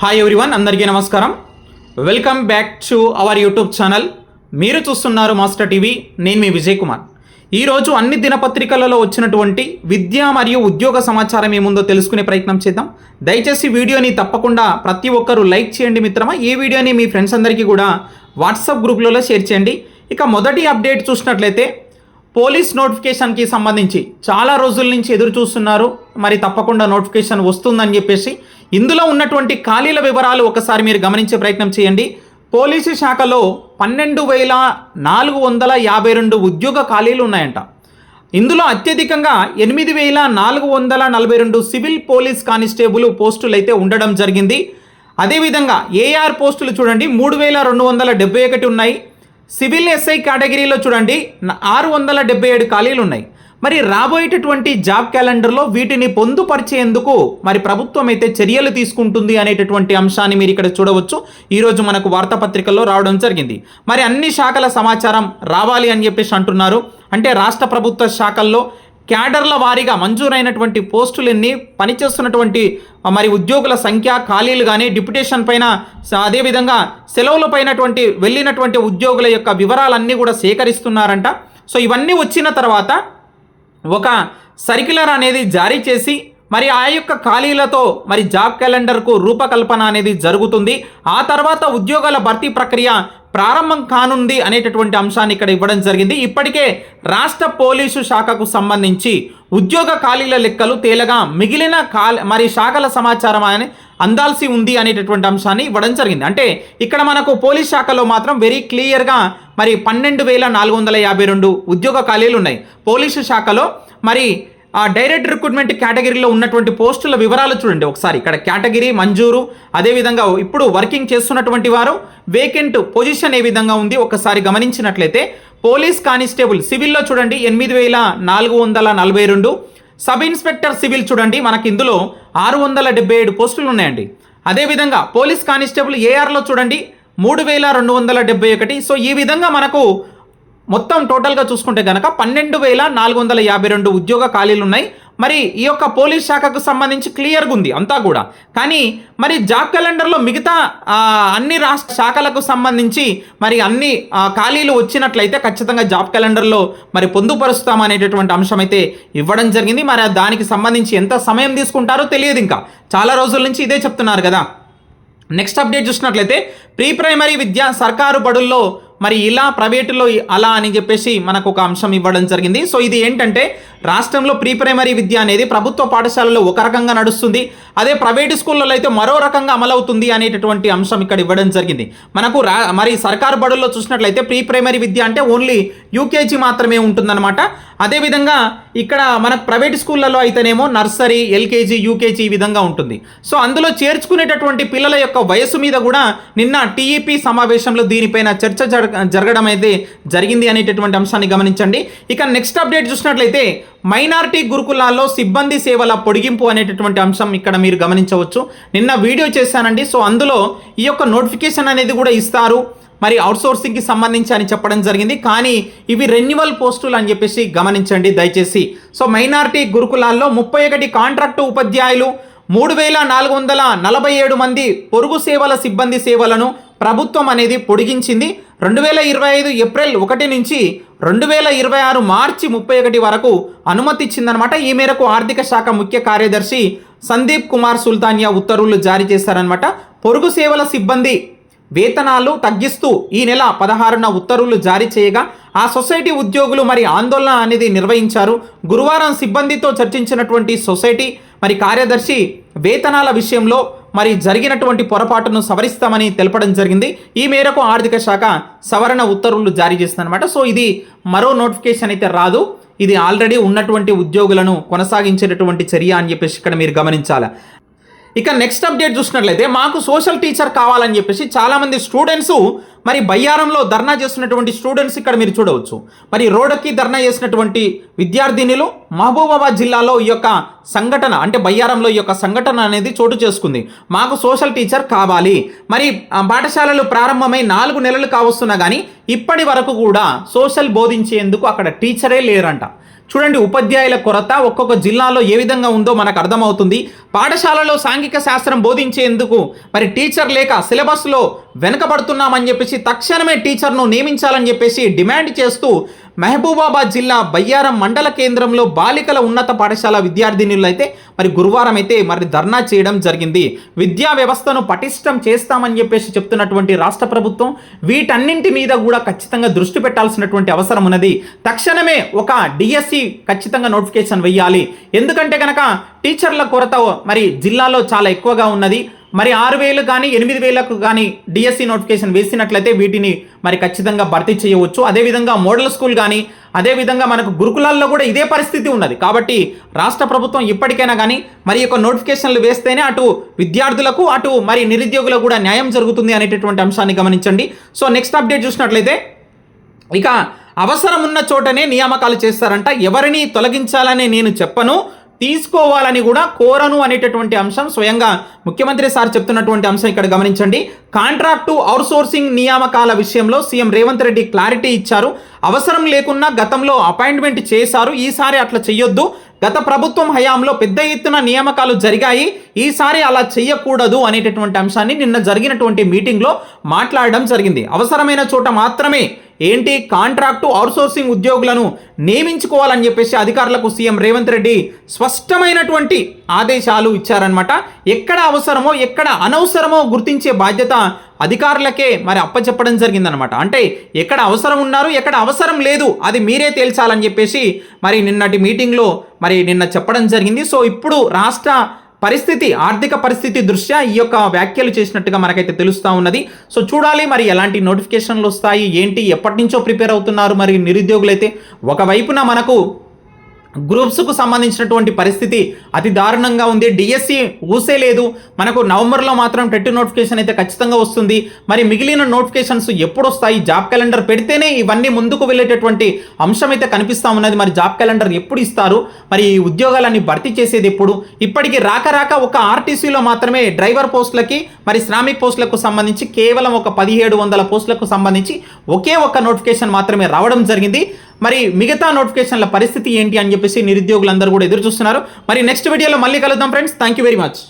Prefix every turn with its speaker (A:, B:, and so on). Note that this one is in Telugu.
A: హాయ్ ఎవ్రీవన్ అందరికీ నమస్కారం. Welcome back to our YouTube channel మీరు చూస్తున్నారు మాస్టర్ టీవీ నేను మీ విజయ్ కుమార్. ఈరోజు అన్ని దినపత్రికలలో వచ్చినటువంటి విద్య మరియు ఉద్యోగ సమాచారం ఏముందో తెలుసుకునే ప్రయత్నం చేద్దాం. దయచేసి వీడియోని తప్పకుండా ప్రతి ఒక్కరూ లైక్ చేయండి మిత్రమా. ఈ వీడియోని మీ ఫ్రెండ్స్ అందరికీ కూడా వాట్సాప్ గ్రూప్లలో షేర్ చేయండి. ఇక మొదటి అప్డేట్ చూసినట్లయితే పోలీస్ నోటిఫికేషన్కి సంబంధించి చాలా రోజుల నుంచి ఎదురు చూస్తున్నారు మరి తప్పకుండా నోటిఫికేషన్ వస్తుందని చెప్పేసి ఇందులో ఉన్నటువంటి ఖాళీల వివరాలు ఒకసారి మీరు గమనించే ప్రయత్నం చేయండి. పోలీసు శాఖలో పన్నెండు వేల నాలుగు వందల యాభై రెండు ఉద్యోగ ఖాళీలు ఉన్నాయంట. ఇందులో అత్యధికంగా ఎనిమిది వేల నాలుగు వందల నలభై రెండు సివిల్ పోలీస్ కానిస్టేబుల్ పోస్టులు అయితే ఉండడం జరిగింది. అదేవిధంగా ఏఆర్ పోస్టులు చూడండి మూడు వేల రెండు వందల డెబ్బై ఒకటి ఉన్నాయి. సివిల్ ఎస్ఐ కేటగిరీలో చూడండి ఆరు వందల డెబ్బై ఏడు ఖాళీలు ఉన్నాయి. మరి రాబోయేటటువంటి జాబ్ క్యాలెండర్లో వీటిని పొందుపరిచేందుకు మరి ప్రభుత్వం అయితే చర్యలు తీసుకుంటుంది అనేటటువంటి అంశాన్ని మీరు ఇక్కడ చూడవచ్చు. ఈరోజు మనకు వార్తాపత్రికల్లో రావడం జరిగింది. మరి అన్ని శాఖల సమాచారం రావాలి అని చెప్పేసి అంటున్నారు. అంటే రాష్ట్ర ప్రభుత్వ శాఖల్లో క్యాడర్ల వారీగా మంజూరైనటువంటి పోస్టులన్నీ పనిచేస్తున్నటువంటి మరి ఉద్యోగుల సంఖ్య ఖాళీలు కానీ డిప్యుటేషన్ పైన అదేవిధంగా సెలవులపైనటువంటి వెళ్ళినటువంటి ఉద్యోగుల యొక్క వివరాలన్నీ కూడా సేకరిస్తున్నారంట. సో ఇవన్నీ వచ్చిన తర్వాత ఒక సర్క్యులర్ అనేది జారీ చేసి మరి ఆ యొక్క ఖాళీలతో మరి జాబ్ క్యాలెండర్కు రూపకల్పన అనేది జరుగుతుంది. ఆ తర్వాత ఉద్యోగాల భర్తీ ప్రక్రియ ప్రారంభం కానుంది అనేటటువంటి అంశాన్ని ఇక్కడ ఇవ్వడం జరిగింది. ఇప్పటికే రాష్ట్ర పోలీసు శాఖకు సంబంధించి ఉద్యోగ ఖాళీల లెక్కలు తేలగా మిగిలిన ఖాళీ మరి శాఖల సమాచారం అని అందాల్సి ఉంది అనేటటువంటి అంశాన్ని ఇవ్వడం జరిగింది. అంటే ఇక్కడ మనకు పోలీస్ శాఖలో మాత్రం వెరీ క్లియర్గా మరి పన్నెండు వేల నాలుగు వందల యాభై రెండు ఉద్యోగ ఖాళీలు ఉన్నాయి. పోలీసు శాఖలో మరి ఆ డైరెక్ట్ రిక్రూట్మెంట్ కేటగిరీలో ఉన్నటువంటి పోస్టుల వివరాలు చూడండి ఒకసారి. ఇక్కడ కేటగిరీ మంజూరు అదేవిధంగా ఇప్పుడు వర్కింగ్ చేస్తున్నటువంటి వారు వేకెంట్ పొజిషన్ ఏ విధంగా ఉంది ఒకసారి గమనించినట్లయితే పోలీస్ కానిస్టేబుల్ సివిల్లో చూడండి ఎనిమిది వేల నాలుగు వందల నలభై రెండు సబ్ ఇన్స్పెక్టర్ సివిల్ చూడండి మనకి ఇందులో ఆరు వందల డెబ్బై ఏడు పోస్టులు ఉన్నాయండి. అదేవిధంగా పోలీస్ కానిస్టేబుల్ ఏఆర్లో చూడండి మూడు వేల రెండు వందల డెబ్బై ఒకటి. సో ఈ విధంగా మనకు మొత్తం టోటల్గా చూసుకుంటే కనుక పన్నెండు వేల నాలుగు వందల యాభై రెండు ఉద్యోగ ఖాళీలు ఉన్నాయి. మరి ఈ యొక్క పోలీస్ శాఖకు సంబంధించి క్లియర్గా ఉంది అంతా కూడా. కానీ మరి జాబ్ క్యాలెండర్లో మిగతా అన్ని రాష్ట్ర శాఖలకు సంబంధించి మరి అన్ని ఖాళీలు వచ్చినట్లయితే ఖచ్చితంగా జాబ్ క్యాలెండర్లో మరి పొందుపరుస్తామనేటటువంటి అంశం అయితే ఇవ్వడం జరిగింది. మరి దానికి సంబంధించి ఎంత సమయం తీసుకుంటారో తెలియదు ఇంకా. చాలా రోజుల నుంచి ఇదే చెప్తున్నారు కదా. నెక్స్ట్ అప్డేట్ చూసినట్లయితే ప్రీ ప్రైమరీ విద్య సర్కారు బడుల్లో మరి ఇలా ప్రైవేటులో అలా అని చెప్పేసి మనకు ఒక అంశం ఇవ్వడం జరిగింది. సో ఇది ఏంటంటే రాష్ట్రంలో ప్రీ ప్రైమరీ విద్య అనేది ప్రభుత్వ పాఠశాలలో ఒక రకంగా నడుస్తుంది. అదే ప్రైవేటు స్కూళ్ళలో అయితే మరో రకంగా అమలవుతుంది అనేటటువంటి అంశం ఇక్కడ ఇవ్వడం జరిగింది. మనకు రా మరి సర్కారు బడుల్లో చూసినట్లయితే ప్రీ ప్రైమరీ విద్య అంటే ఓన్లీ యూకేజీ మాత్రమే ఉంటుందన్నమాట. అదేవిధంగా ఇక్కడ మనకు ప్రైవేట్ స్కూళ్ళలో అయితేనేమో నర్సరీ ఎల్కేజీ యూకేజీ ఈ విధంగా ఉంటుంది. సో అందులో చేర్చుకునేటటువంటి పిల్లల యొక్క వయసు మీద కూడా నిన్న టీఈపీ సమావేశంలో దీనిపైన చర్చ జరగ జరగడం అయితే జరిగింది అనేటటువంటి అంశాన్ని గమనించండి. ఇక నెక్స్ట్ అప్డేట్ చూసినట్లయితే మైనార్టీ గురుకులాల్లో సిబ్బంది సేవల పొడిగింపు అనేటటువంటి అంశం ఇక్కడ మీరు గమనించవచ్చు. నిన్న వీడియో చేశానండి. సో అందులో ఈ యొక్క నోటిఫికేషన్ అనేది కూడా ఇస్తారు. మరి అవుట్సోర్సింగ్కి సంబంధించి అని చెప్పడం జరిగింది. కానీ ఇవి రెన్యువల్ పోస్టులు అని చెప్పేసి గమనించండి దయచేసి. సో మైనార్టీ గురుకులాల్లో ముప్పై ఒకటి కాంట్రాక్టు ఉపాధ్యాయులు మూడు వేల నాలుగు వందల నలభై ఏడు మంది పొరుగు సేవల సిబ్బంది సేవలను ప్రభుత్వం అనేది పొడిగించింది. రెండు వేల ఇరవై ఐదు ఏప్రిల్ ఒకటి నుంచి రెండు వేల ఇరవై ఆరు మార్చి ముప్పై ఒకటి వరకు అనుమతి ఇచ్చిందనమాట ఈ మేరకు ఆర్థిక శాఖ ముఖ్య కార్యదర్శి సందీప్ కుమార్ సుల్తానియా ఉత్తర్వులు జారీ చేశారనమాట పొరుగు సేవల సిబ్బంది వేతనాలు తగ్గిస్తూ ఈ నెల పదహారున ఉత్తర్వులు జారీ చేయగా ఆ సొసైటీ ఉద్యోగులు మరి ఆందోళన అనేది నిర్వహించారు. గురువారం సిబ్బందితో చర్చించినటువంటి సొసైటీ మరి కార్యదర్శి వేతనాల విషయంలో మరి జరిగినటువంటి పొరపాటును సవరిస్తామని తెలపడం జరిగింది. ఈ మేరకు ఆర్థిక శాఖ సవరణ ఉత్తర్వులు జారీ చేస్తుందన్నమాట సో ఇది మరో నోటిఫికేషన్ అయితే రాదు. ఇది ఆల్రెడీ ఉన్నటువంటి ఉద్యోగులను కొనసాగించేటటువంటి చర్య అని చెప్పేసి ఇక్కడ మీరు గమనించాలి. ఇక నెక్స్ట్ అప్డేట్ చూసినట్లయితే మాకు సోషల్ టీచర్ కావాలని చెప్పేసి చాలామంది స్టూడెంట్స్ మరి బయ్యారంలో ధర్నా చేస్తున్నటువంటి స్టూడెంట్స్ ఇక్కడ మీరు చూడవచ్చు. మరి రోడ్డుకి ధర్నా చేసినటువంటి విద్యార్థినిలు మహబూబాబాద్ జిల్లాలో ఈ యొక్క సంఘటన అంటే బయ్యారంలో ఈ యొక్క సంఘటన అనేది చోటు చేసుకుంది. మాకు సోషల్ టీచర్ కావాలి. మరి ఆ, పాఠశాలలు ప్రారంభమై నాలుగు నెలలు కావస్తున్నా కానీ ఇప్పటి వరకు కూడా సోషల్ బోధించేందుకు అక్కడ టీచరే లేరంట. చూడండి ఉపాధ్యాయుల కొరత ఒక్కొక్క జిల్లాలో ఏ విధంగా ఉందో మనకు అర్థమవుతుంది. పాఠశాలలో సాంఘిక శాస్త్రం బోధించేందుకు మరి టీచర్ లేక సిలబస్లో వెనకబడుతున్నామని చెప్పేసి తక్షణమే టీచర్ను నియమించాలని చెప్పేసి డిమాండ్ చేస్తూ మహబూబాబాద్ జిల్లా బయ్యారం మండల కేంద్రంలో బాలికల ఉన్నత పాఠశాల విద్యార్థినులు అయితే మరి గురువారం అయితే మరి ధర్నా చేయడం జరిగింది. విద్యా వ్యవస్థను పటిష్టం చేస్తామని చెప్పేసి చెప్తున్నటువంటి రాష్ట్ర ప్రభుత్వం వీటన్నింటి మీద కూడా ఖచ్చితంగా దృష్టి పెట్టాల్సినటువంటి అవసరం ఉన్నది. తక్షణమే ఒక డిఎస్సి ఖచ్చితంగా నోటిఫికేషన్ వెయ్యాలి ఎందుకంటే కనుక టీచర్ల కొరత మరి జిల్లాలో చాలా ఎక్కువగా ఉన్నది. మరి ఆరు వేలు కానీ ఎనిమిది వేలకు కానీ డిఎస్సి నోటిఫికేషన్ వేసినట్లయితే వీటిని మరి ఖచ్చితంగా భర్తీ చేయవచ్చు. అదేవిధంగా మోడల్ స్కూల్ కానీ అదేవిధంగా మనకు గురుకులాల్లో కూడా ఇదే పరిస్థితి ఉన్నది. కాబట్టి రాష్ట్ర ప్రభుత్వం ఇప్పటికైనా కానీ మరి యొక్క నోటిఫికేషన్లు వేస్తేనే అటు విద్యార్థులకు అటు మరి నిరుద్యోగులకు కూడా న్యాయం జరుగుతుంది అనేటటువంటి అంశాన్ని గమనించండి. సో నెక్స్ట్ అప్డేట్ చూసినట్లయితే ఇక అవసరం ఉన్న చోటనే నియామకాలు చేస్తారంట. ఎవరిని తొలగించాలని నేను చెప్పను. తీసుకోవాలని కూడా కోరను అనేటటువంటి అంశం స్వయంగా ముఖ్యమంత్రి సార్ చెప్తున్నటువంటి అంశం ఇక్కడ గమనించండి. కాంట్రాక్టు అవుట్సోర్సింగ్ నియామకాల విషయంలో సీఎం రేవంత్ రెడ్డి క్లారిటీ ఇచ్చారు. అవసరం లేకున్నా గతంలో అపాయింట్మెంట్ చేశారు. ఈసారి అట్లా చెయ్యొద్దు. గత ప్రభుత్వం హయాంలో పెద్ద ఎత్తున నియామకాలు జరిగాయి. ఈసారి అలా చెయ్యకూడదు అనేటటువంటి అంశాన్ని నిన్న జరిగినటువంటి మీటింగ్లో మాట్లాడడం జరిగింది. అవసరమైన చోట మాత్రమే ఏంటి కాంట్రాక్టు అవుట్సోర్సింగ్ ఉద్యోగులను నియమించుకోవాలని చెప్పేసి అధికారులకు సీఎం రేవంత్ రెడ్డి స్పష్టమైనటువంటి ఆదేశాలు ఇచ్చారనమాట ఎక్కడ అవసరమో ఎక్కడ అనవసరమో గుర్తించే బాధ్యత అధికారులకే మరి అప్పచెప్పడం జరిగిందనమాట అంటే ఎక్కడ అవసరం ఉన్నారు ఎక్కడ అవసరం లేదు అది మీరే తేల్చాలని చెప్పేసి మరి నిన్నటి మీటింగ్లో మరి నిన్న చెప్పడం జరిగింది. సో ఇప్పుడు రాష్ట్ర పరిస్థితి ఆర్థిక పరిస్థితి దృష్ట్యా ఈ యొక్క వ్యాఖ్యలు చేసినట్టుగా మనకైతే తెలుస్తూ ఉన్నది. సో చూడాలి మరి ఎలాంటి నోటిఫికేషన్లు వస్తాయి ఏంటి ఎప్పటి నుంచో ప్రిపేర్ అవుతున్నారు మరి నిరుద్యోగులైతే. ఒకవైపున మనకు గ్రూప్స్కు సంబంధించినటువంటి పరిస్థితి అతి దారుణంగా ఉంది. డిఎస్సి ఊసే లేదు మనకు నవంబర్లో మాత్రం టెట్ నోటిఫికేషన్ అయితే ఖచ్చితంగా వస్తుంది. మరి మిగిలిన నోటిఫికేషన్స్ ఎప్పుడు వస్తాయి జాబ్ క్యాలెండర్ పెడితేనే ఇవన్నీ ముందుకు వెళ్ళేటటువంటి అంశం అయితే కనిపిస్తూ ఉన్నది. మరి జాబ్ క్యాలెండర్ ఎప్పుడు ఇస్తారు? మరి ఈ ఉద్యోగాలన్నీ భర్తీ చేసేది ఎప్పుడు? ఇప్పటికి రాక రాక ఒక ఆర్టీసీలో మాత్రమే డ్రైవర్ పోస్టులకి మరి శ్రామిక్ పోస్టులకు సంబంధించి కేవలం ఒక పదిహేడు వందల పోస్టులకు సంబంధించి ఒకే ఒక నోటిఫికేషన్ మాత్రమే రావడం జరిగింది. మరి మిగతా నోటిఫికేషన్ల పరిస్థితి ఏంటి అని చెప్పేసి నిరుద్యోగులందరూ కూడా ఎదురు చూస్తున్నారు. మరి నెక్స్ట్ వీడియోలో మళ్ళీ కలుద్దాం friends thank you very much